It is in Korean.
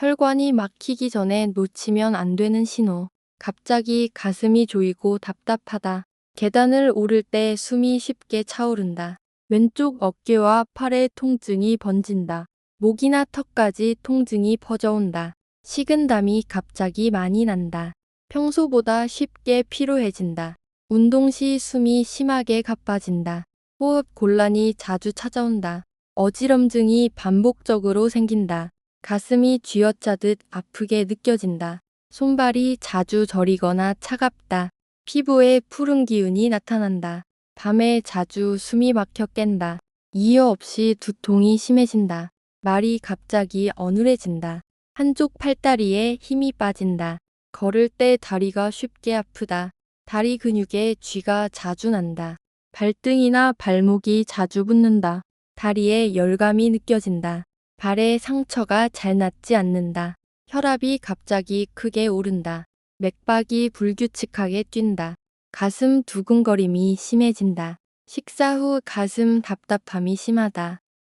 혈관이 막히기 전에 놓치면 안 되는 신호. 갑자기 가슴이 조이고 답답하다. 계단을 오를 때 숨이 쉽게 차오른다. 왼쪽 어깨와 팔에 통증이 번진다. 목이나 턱까지 통증이 퍼져온다. 식은땀이 갑자기 많이 난다. 평소보다 쉽게 피로해진다. 운동 시 숨이 심하게 가빠진다. 호흡 곤란이 자주 찾아온다. 어지럼증이 반복적으로 생긴다. 가슴이 쥐어짜듯 아프게 느껴진다. 손발이 자주 저리거나 차갑다. 피부에 푸른 기운이 나타난다. 밤에 자주 숨이 막혀 깬다. 이유 없이 두통이 심해진다. 말이 갑자기 어눌해진다. 한쪽 팔다리에 힘이 빠진다. 걸을 때 다리가 쉽게 아프다. 다리 근육에 쥐가 자주 난다. 발등이나 발목이 자주 붓는다. 다리에 열감이 느껴진다. 발에 상처가 잘 낫지 않는다. 혈압이 갑자기 크게 오른다. 맥박이 불규칙하게 뛴다. 가슴 두근거림이 심해진다. 식사 후 가슴 답답함이 심하다.